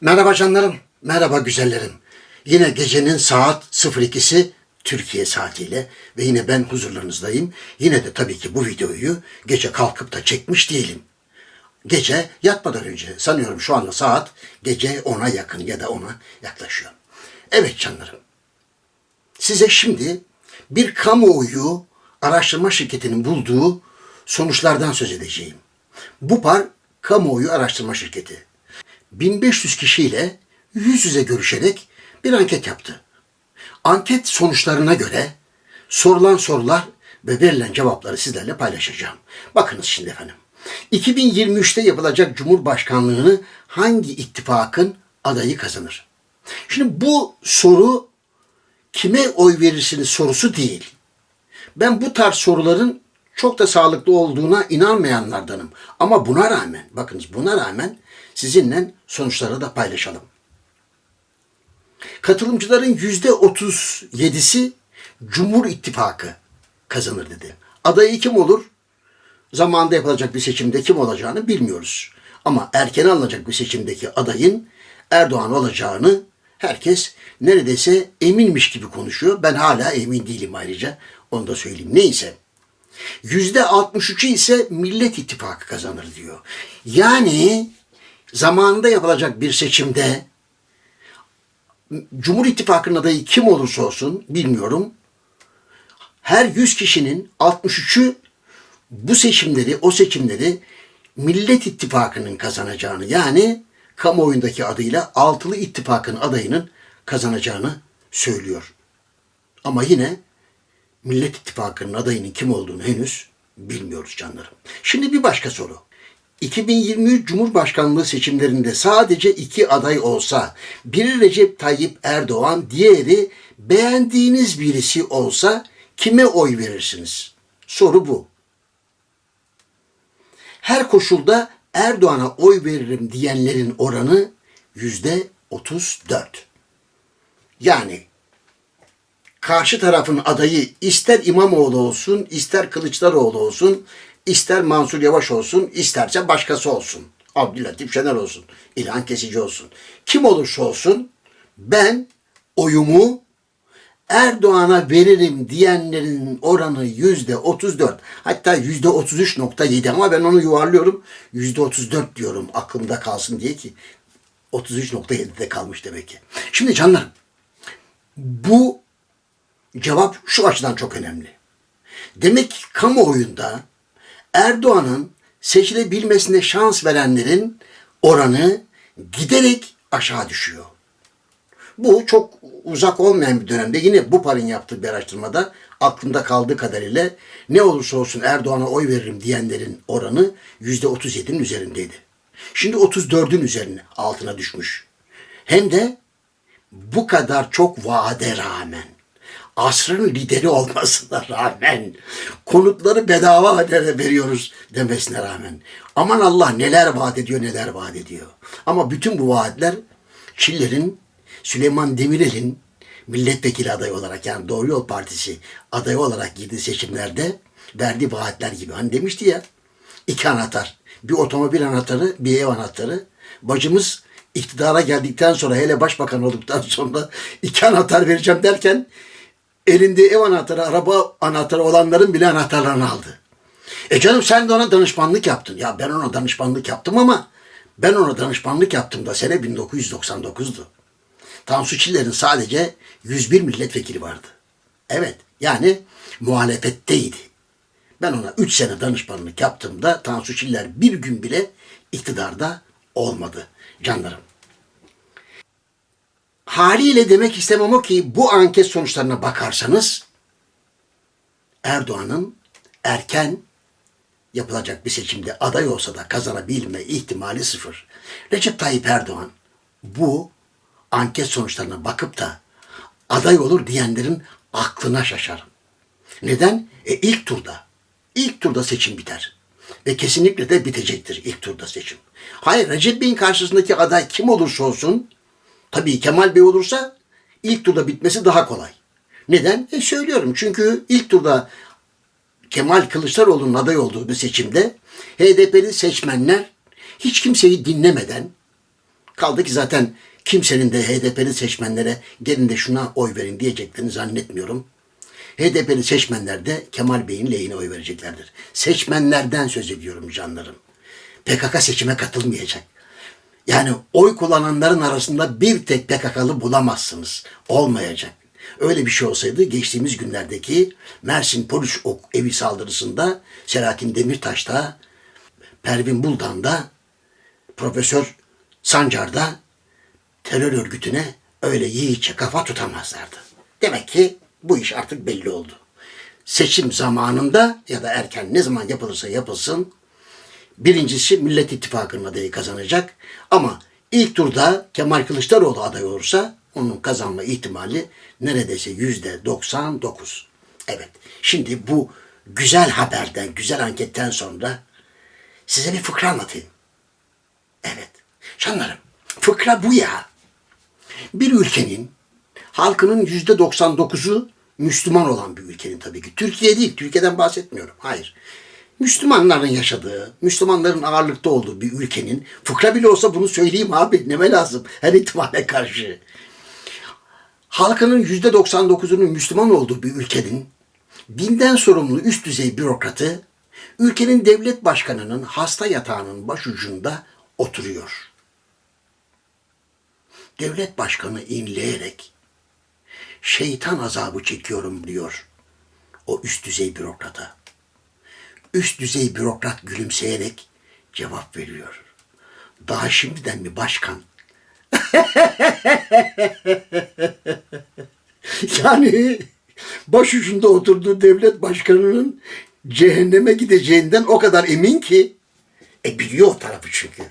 Merhaba canlarım, merhaba güzellerim. Yine gecenin saat 02'si Türkiye saatiyle ve yine ben huzurlarınızdayım. Yine de tabii ki bu videoyu gece kalkıp da çekmiş değilim. Gece yatmadan önce sanıyorum şu anda saat gece 10'a yakın ya da 10'a yaklaşıyor. Evet canlarım. Size şimdi bir kamuoyu araştırma şirketinin bulduğu sonuçlardan söz edeceğim. Bupar kamuoyu araştırma şirketi. 1500 kişiyle yüz yüze görüşerek bir anket yaptı. Anket sonuçlarına göre sorulan sorular ve verilen cevapları sizlerle paylaşacağım. Bakınız şimdi efendim. 2023'te yapılacak Cumhurbaşkanlığını hangi ittifakın adayı kazanır? Şimdi bu soru kime oy verirsiniz sorusu değil. Ben bu tarz soruların çok da sağlıklı olduğuna inanmayanlardanım. Ama buna rağmen, bakınız buna rağmen sizinle sonuçları da paylaşalım. Katılımcıların yüzde 37'si Cumhur İttifakı kazanır dedi. Adayı kim olur? Zamanında yapılacak bir seçimde kim olacağını bilmiyoruz. Ama erken alınacak bir seçimdeki adayın Erdoğan olacağını herkes neredeyse eminmiş gibi konuşuyor. Ben hala emin değilim ayrıca. Onu da söyleyeyim. Neyse. Yüzde 63'ü ise Millet İttifakı kazanır diyor. Yani zamanında yapılacak bir seçimde Cumhur İttifakı'nın adayı kim olursa olsun bilmiyorum. Her 100 kişinin 63'ü bu seçimleri, o seçimleri Millet İttifakı'nın kazanacağını yani kamuoyundaki adıyla Altılı İttifak'ın adayının kazanacağını söylüyor. Ama yine Millet İttifakı'nın adayının kim olduğunu henüz bilmiyoruz canlarım. Şimdi bir başka soru. 2023 Cumhurbaşkanlığı seçimlerinde sadece iki aday olsa, biri Recep Tayyip Erdoğan, diğeri beğendiğiniz birisi olsa kime oy verirsiniz? Soru bu. Her koşulda Erdoğan'a oy veririm diyenlerin oranı yüzde 34. Yani karşı tarafın adayı ister İmamoğlu olsun, ister Kılıçdaroğlu olsun, ister Mansur Yavaş olsun, isterse başkası olsun. Abdülatif Şener olsun, İlhan Kesici olsun. Kim olursa olsun ben oyumu Erdoğan'a veririm diyenlerin oranı yüzde 34. Hatta yüzde 33.7 ama ben onu yuvarlıyorum. Yüzde 34 diyorum aklımda kalsın diye ki 33.7'de kalmış demek ki. Şimdi canlarım bu cevap şu açıdan çok önemli. Demek ki kamuoyunda Erdoğan'ın seçilebilmesine şans verenlerin oranı giderek aşağı düşüyor. Bu çok uzak olmayan bir dönemde yine bu parın yaptığı bir araştırmada aklımda kaldığı kadarıyla ne olursa olsun Erdoğan'a oy veririm diyenlerin oranı %37'nin üzerindeydi. Şimdi 34'ün üzerine altına düşmüş. Hem de bu kadar çok vaade rağmen asrın lideri olmasına rağmen konutları bedava hadere veriyoruz demesine rağmen aman Allah neler vaat ediyor neler vaat ediyor. Ama bütün bu vaatler Çiller'in Süleyman Demirel'in milletvekili adayı olarak yani Doğru Yol Partisi adayı olarak girdiği seçimlerde verdiği vaatler gibi. Hani demişti ya iki anahtar. Bir otomobil anahtarı, bir ev anahtarı. Bacımız iktidara geldikten sonra hele başbakan olduktan sonra iki anahtar vereceğim derken elinde ev anahtarı, araba anahtarı olanların bile anahtarlarını aldı. E canım sen de ona danışmanlık yaptın. Ya ben ona danışmanlık yaptım ama ben ona danışmanlık yaptığımda sene 1999'du. Tansu Çiller'in sadece 101 milletvekili vardı. Evet yani muhalefetteydi. Ben ona 3 sene danışmanlık yaptığımda Tansu Çiller bir gün bile iktidarda olmadı canlarım. Haliyle demek istemem o ki bu anket sonuçlarına bakarsanız Erdoğan'ın erken yapılacak bir seçimde aday olsa da kazanabilme ihtimali sıfır. Recep Tayyip Erdoğan bu anket sonuçlarına bakıp da aday olur diyenlerin aklına şaşarım. Neden? E ilk turda. İlk turda seçim biter. Ve kesinlikle de bitecektir ilk turda seçim. Hayır Recep Bey'in karşısındaki aday kim olursa olsun tabii Kemal Bey olursa ilk turda bitmesi daha kolay. Neden? E söylüyorum çünkü ilk turda Kemal Kılıçdaroğlu'nun aday olduğu bir seçimde HDP'li seçmenler hiç kimseyi dinlemeden Kaldı ki zaten kimsenin de HDP'li seçmenlere gelin de şuna oy verin diyeceklerini zannetmiyorum. HDP'li seçmenler de Kemal Bey'in lehine oy vereceklerdir. Seçmenlerden söz ediyorum canlarım. PKK seçime katılmayacak. Yani oy kullananların arasında bir tek PKK'lı bulamazsınız. Olmayacak. Öyle bir şey olsaydı geçtiğimiz günlerdeki Mersin polis ok evi saldırısında Selahattin Demirtaş'ta, Pervin Buldan'da, Profesör Sancar'da terör örgütüne öyle yiğitçe kafa tutamazlardı. Demek ki bu iş artık belli oldu. Seçim zamanında ya da erken ne zaman yapılırsa yapılsın Birincisi Millet İttifakı'nın adayı kazanacak. Ama ilk turda Kemal Kılıçdaroğlu aday olursa onun kazanma ihtimali neredeyse yüzde 99. Evet. Şimdi bu güzel haberden, güzel anketten sonra size bir fıkra anlatayım. Evet. Canlarım, fıkra bu ya. Bir ülkenin halkının yüzde 99'u Müslüman olan bir ülkenin tabii ki. Türkiye değil, Türkiye'den bahsetmiyorum. Hayır. Müslümanların yaşadığı, Müslümanların ağırlıkta olduğu bir ülkenin fıkra bile olsa bunu söyleyeyim abi neme lazım her ihtimale karşı. Halkının yüzde 99'unun Müslüman olduğu bir ülkenin dinden sorumlu üst düzey bürokratı ülkenin devlet başkanının hasta yatağının başucunda oturuyor. Devlet başkanı inleyerek şeytan azabı çekiyorum diyor o üst düzey bürokrata üst düzey bürokrat gülümseyerek cevap veriyor. Daha şimdiden mi başkan? yani başucunda oturduğu devlet başkanının cehenneme gideceğinden o kadar emin ki e biliyor o tarafı çünkü.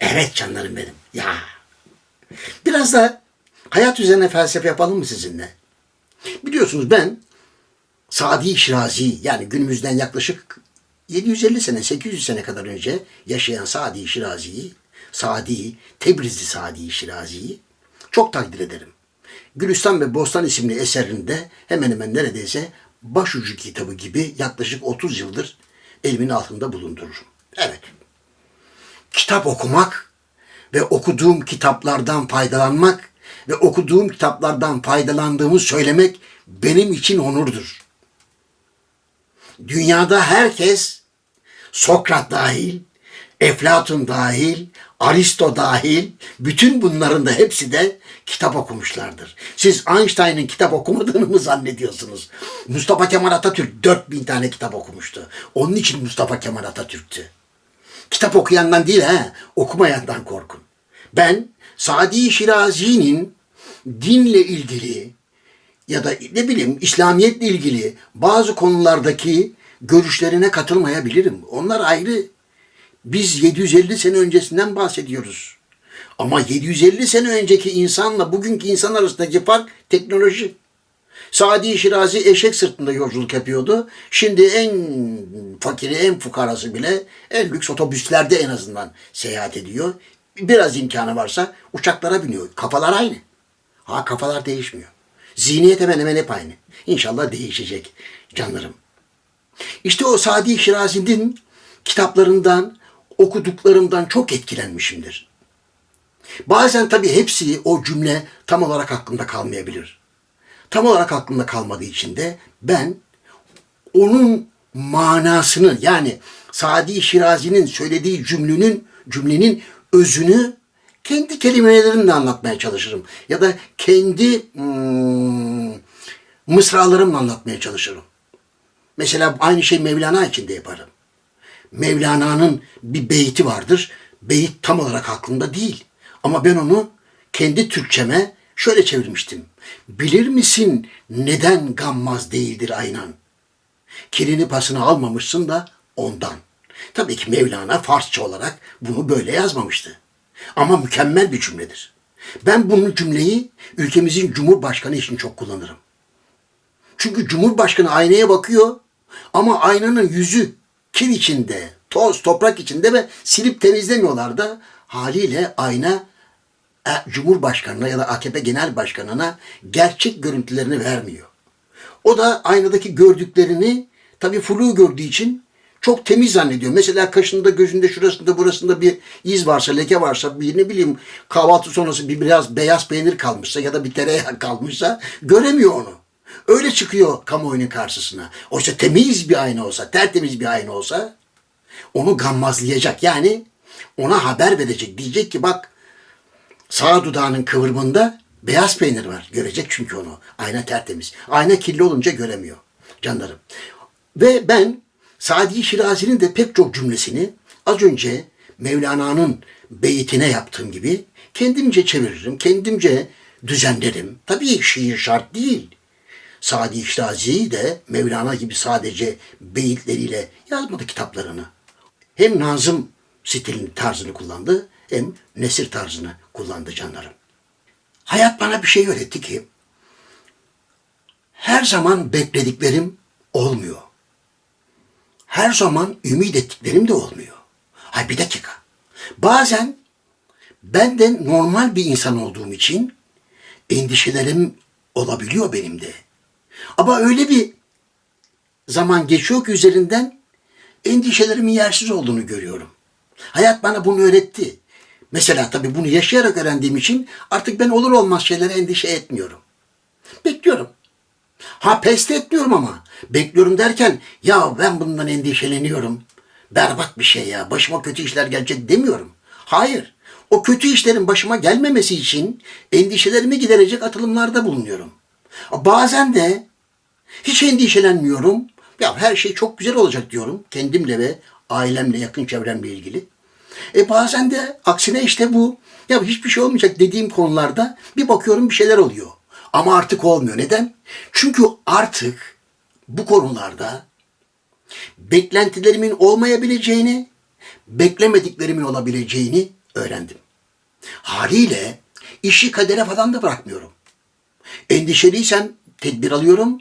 Evet canlarım benim. Ya. Biraz da hayat üzerine felsefe yapalım mı sizinle? Biliyorsunuz ben Sadi Şirazi yani günümüzden yaklaşık 750 sene, 800 sene kadar önce yaşayan Sadi Şirazi'yi, Sadi, Tebrizli Sadi Şirazi'yi çok takdir ederim. Gülistan ve Bostan isimli eserinde hemen hemen neredeyse başucu kitabı gibi yaklaşık 30 yıldır elimin altında bulundururum. Evet. Kitap okumak ve okuduğum kitaplardan faydalanmak ve okuduğum kitaplardan faydalandığımı söylemek benim için onurdur. Dünyada herkes Sokrat dahil, Eflatun dahil, Aristo dahil, bütün bunların da hepsi de kitap okumuşlardır. Siz Einstein'ın kitap okumadığını mı zannediyorsunuz? Mustafa Kemal Atatürk 4000 tane kitap okumuştu. Onun için Mustafa Kemal Atatürk'tü. Kitap okuyandan değil ha, okumayandan korkun. Ben Sadi Şirazi'nin dinle ilgili ya da ne bileyim İslamiyetle ilgili bazı konulardaki görüşlerine katılmayabilirim. Onlar ayrı. Biz 750 sene öncesinden bahsediyoruz. Ama 750 sene önceki insanla bugünkü insan arasındaki fark teknoloji. Sadi Şirazi eşek sırtında yolculuk yapıyordu. Şimdi en fakiri, en fukarası bile en lüks otobüslerde en azından seyahat ediyor. Biraz imkanı varsa uçaklara biniyor. Kafalar aynı. Ha kafalar değişmiyor. Zihniyet hemen hemen hep aynı. İnşallah değişecek canlarım. İşte o Sadi Şirazi'nin kitaplarından, okuduklarımdan çok etkilenmişimdir. Bazen tabii hepsi o cümle tam olarak aklımda kalmayabilir. Tam olarak aklımda kalmadığı için de ben onun manasını yani Sadi Şirazi'nin söylediği cümlenin cümlenin özünü kendi kelimelerimle anlatmaya çalışırım. Ya da kendi hmm, mısralarımla anlatmaya çalışırım. Mesela aynı şey Mevlana için de yaparım. Mevlana'nın bir beyti vardır. Beyit tam olarak aklımda değil. Ama ben onu kendi Türkçeme şöyle çevirmiştim. Bilir misin neden gammaz değildir aynan? Kirini pasını almamışsın da ondan. Tabii ki Mevlana Farsça olarak bunu böyle yazmamıştı. Ama mükemmel bir cümledir. Ben bunun cümleyi ülkemizin Cumhurbaşkanı için çok kullanırım. Çünkü Cumhurbaşkanı aynaya bakıyor ama aynanın yüzü kir içinde, toz, toprak içinde ve silip temizlemiyorlar da haliyle ayna e, Cumhurbaşkanına ya da AKP Genel Başkanına gerçek görüntülerini vermiyor. O da aynadaki gördüklerini tabii flu gördüğü için çok temiz zannediyor. Mesela kaşında, gözünde, şurasında, burasında bir iz varsa, leke varsa, bir ne bileyim kahvaltı sonrası bir biraz beyaz peynir kalmışsa ya da bir tereyağı kalmışsa göremiyor onu. Öyle çıkıyor kamuoyunun karşısına. Oysa temiz bir ayna olsa, tertemiz bir ayna olsa onu gammazlayacak. Yani ona haber verecek. Diyecek ki bak sağ dudağının kıvrımında beyaz peynir var. Görecek çünkü onu. Ayna tertemiz. Ayna kirli olunca göremiyor canlarım. Ve ben Sadi Şirazi'nin de pek çok cümlesini az önce Mevlana'nın beyitine yaptığım gibi kendimce çeviririm, kendimce düzenlerim. Tabii şiir şart değil. Sadi Şirazi de Mevlana gibi sadece beyitleriyle yazmadı kitaplarını. Hem Nazım stilini, tarzını kullandı hem nesir tarzını kullandı canlarım. Hayat bana bir şey öğretti ki her zaman beklediklerim olmuyor. Her zaman ümit ettiklerim de olmuyor. Hay bir dakika. Bazen ben de normal bir insan olduğum için endişelerim olabiliyor benim de. Ama öyle bir zaman geçiyor ki üzerinden endişelerimin yersiz olduğunu görüyorum. Hayat bana bunu öğretti. Mesela tabii bunu yaşayarak öğrendiğim için artık ben olur olmaz şeylere endişe etmiyorum. Bekliyorum. Ha pes etmiyorum ama. Bekliyorum derken ya ben bundan endişeleniyorum. Berbat bir şey ya. Başıma kötü işler gelecek demiyorum. Hayır. O kötü işlerin başıma gelmemesi için endişelerimi giderecek atılımlarda bulunuyorum. Bazen de hiç endişelenmiyorum. Ya her şey çok güzel olacak diyorum. Kendimle ve ailemle, yakın çevremle ilgili. E bazen de aksine işte bu. Ya hiçbir şey olmayacak dediğim konularda bir bakıyorum bir şeyler oluyor. Ama artık olmuyor. Neden? Çünkü artık bu konularda beklentilerimin olmayabileceğini, beklemediklerimin olabileceğini öğrendim. Haliyle işi kadere falan da bırakmıyorum. Endişeliysem tedbir alıyorum.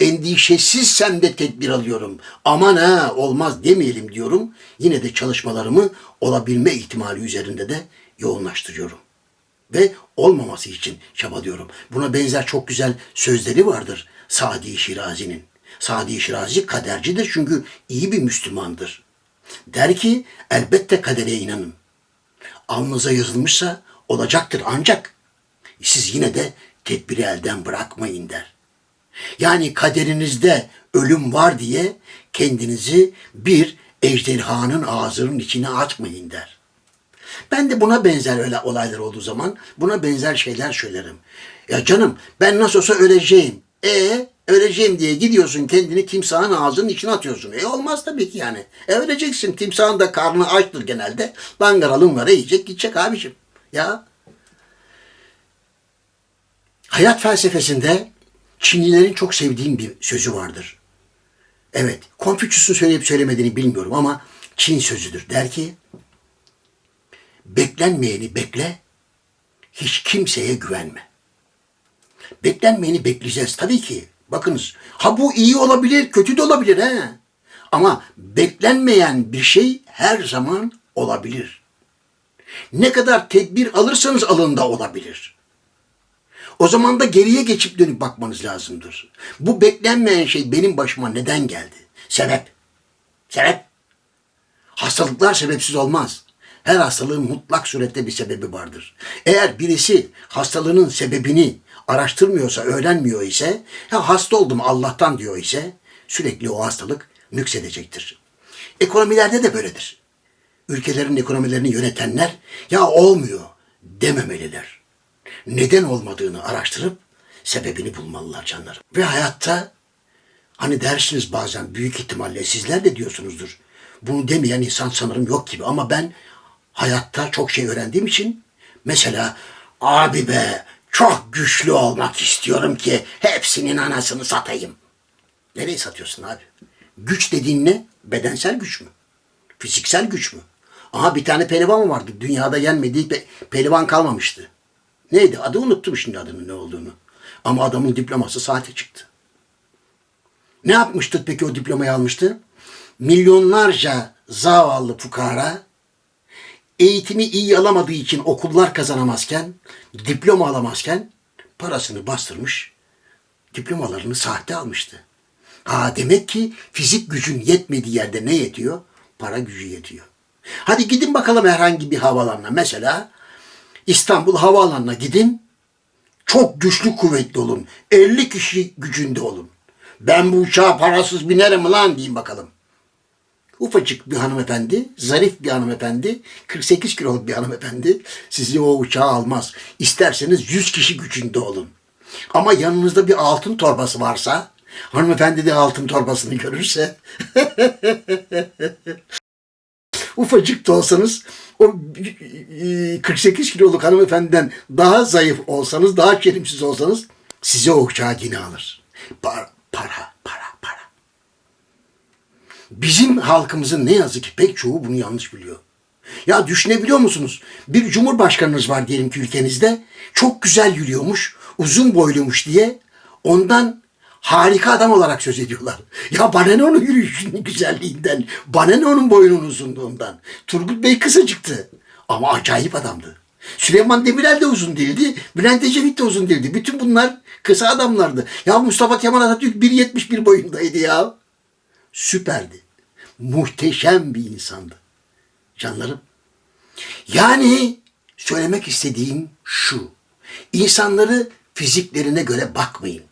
Endişesizsem de tedbir alıyorum. Aman ha olmaz demeyelim diyorum. Yine de çalışmalarımı olabilme ihtimali üzerinde de yoğunlaştırıyorum. Ve olmaması için çabalıyorum. Buna benzer çok güzel sözleri vardır Sadi Şirazi'nin. Sadi Şirazi kadercidir çünkü iyi bir Müslümandır. Der ki elbette kadere inanın. Alnınıza yazılmışsa olacaktır ancak siz yine de tedbiri elden bırakmayın der. Yani kaderinizde ölüm var diye kendinizi bir ejderhanın ağzının içine atmayın der. Ben de buna benzer öyle olaylar olduğu zaman buna benzer şeyler söylerim. Ya canım ben nasıl olsa öleceğim. E öleceğim diye gidiyorsun kendini timsahın ağzının içine atıyorsun. E olmaz tabii ki yani. E öleceksin. Timsahın da karnı açtır genelde. Bangaralım var yiyecek gidecek abicim. Ya hayat felsefesinde Çinlilerin çok sevdiğim bir sözü vardır. Evet, Konfüçyüs'ün söyleyip söylemediğini bilmiyorum ama Çin sözüdür. Der ki, beklenmeyeni bekle, hiç kimseye güvenme. Beklenmeyeni bekleyeceğiz tabii ki. Bakınız, ha bu iyi olabilir, kötü de olabilir he. Ama beklenmeyen bir şey her zaman olabilir. Ne kadar tedbir alırsanız alın da olabilir. O zaman da geriye geçip dönüp bakmanız lazımdır. Bu beklenmeyen şey benim başıma neden geldi? Sebep. Sebep. Hastalıklar sebepsiz olmaz. Her hastalığın mutlak surette bir sebebi vardır. Eğer birisi hastalığının sebebini araştırmıyorsa, öğrenmiyor ise, ya hasta oldum Allah'tan diyor ise sürekli o hastalık nüksedecektir. Ekonomilerde de böyledir. Ülkelerin ekonomilerini yönetenler ya olmuyor dememeliler. Neden olmadığını araştırıp sebebini bulmalılar canlarım. Ve hayatta hani dersiniz bazen büyük ihtimalle sizler de diyorsunuzdur. Bunu demeyen insan sanırım yok gibi ama ben hayatta çok şey öğrendiğim için mesela abi be çok güçlü olmak istiyorum ki hepsinin anasını satayım. Nereye satıyorsun abi? Güç dediğin ne? Bedensel güç mü? Fiziksel güç mü? Aha bir tane pehlivan vardı? Dünyada yenmediği pe pehlivan kalmamıştı. Neydi? Adı unuttum şimdi adının ne olduğunu. Ama adamın diploması saate çıktı. Ne yapmıştı peki o diplomayı almıştı? Milyonlarca zavallı fukara eğitimi iyi alamadığı için okullar kazanamazken, diploma alamazken parasını bastırmış, diplomalarını sahte almıştı. Ha demek ki fizik gücün yetmediği yerde ne yetiyor? Para gücü yetiyor. Hadi gidin bakalım herhangi bir havaalanına. Mesela İstanbul Havaalanı'na gidin. Çok güçlü kuvvetli olun. 50 kişi gücünde olun. Ben bu uçağa parasız binerim lan diyeyim bakalım. Ufacık bir hanımefendi, zarif bir hanımefendi, 48 kiloluk bir hanımefendi sizi o uçağa almaz. İsterseniz 100 kişi gücünde olun. Ama yanınızda bir altın torbası varsa, hanımefendi de altın torbasını görürse, ufacık da olsanız, o e, 48 kiloluk hanımefendiden daha zayıf olsanız, daha çelimsiz olsanız, sizi o uçağa yine alır. Para, para, para, para. Bizim halkımızın ne yazık ki pek çoğu bunu yanlış biliyor. Ya düşünebiliyor musunuz? Bir cumhurbaşkanınız var diyelim ki ülkenizde. Çok güzel yürüyormuş, uzun boyluymuş diye ondan harika adam olarak söz ediyorlar. Ya bana ne onun yürüyüşünün güzelliğinden, bana ne onun boyunun uzunluğundan. Turgut Bey kısacıktı ama acayip adamdı. Süleyman Demirel de uzun değildi, Bülent Ecevit de uzun değildi. Bütün bunlar kısa adamlardı. Ya Mustafa Kemal Atatürk 1.71 boyundaydı ya süperdi. Muhteşem bir insandı. Canlarım. Yani söylemek istediğim şu. İnsanları fiziklerine göre bakmayın.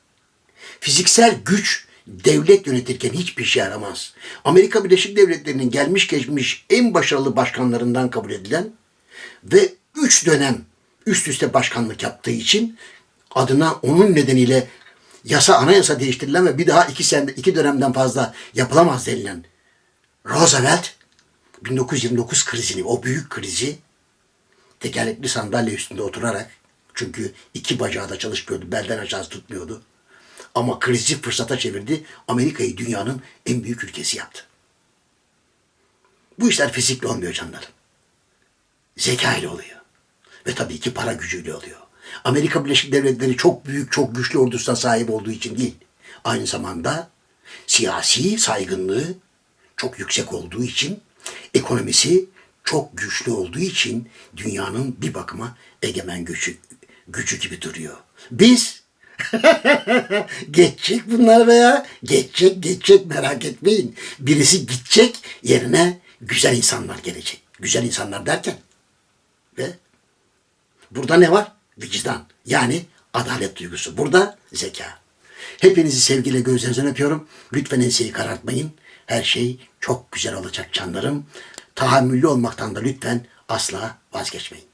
Fiziksel güç devlet yönetirken hiçbir şey yaramaz. Amerika Birleşik Devletleri'nin gelmiş geçmiş en başarılı başkanlarından kabul edilen ve üç dönem üst üste başkanlık yaptığı için adına onun nedeniyle yasa anayasa değiştirilen ve bir daha iki sene iki dönemden fazla yapılamaz denilen Roosevelt 1929 krizini o büyük krizi tekerlekli sandalye üstünde oturarak çünkü iki bacağı da çalışmıyordu belden aşağısı tutmuyordu ama krizi fırsata çevirdi Amerika'yı dünyanın en büyük ülkesi yaptı. Bu işler fizikle olmuyor canlarım. Zeka ile oluyor. Ve tabii ki para gücüyle oluyor. Amerika Birleşik Devletleri çok büyük, çok güçlü ordusuna sahip olduğu için değil. Aynı zamanda siyasi saygınlığı çok yüksek olduğu için, ekonomisi çok güçlü olduğu için dünyanın bir bakıma egemen gücü, gücü gibi duruyor. Biz geçecek bunlar veya geçecek geçecek merak etmeyin. Birisi gidecek yerine güzel insanlar gelecek. Güzel insanlar derken ve burada ne var? Vicdan. Yani adalet duygusu. Burada zeka. Hepinizi sevgiyle gözlerinizden öpüyorum. Lütfen enseyi karartmayın. Her şey çok güzel olacak canlarım. Tahammüllü olmaktan da lütfen asla vazgeçmeyin.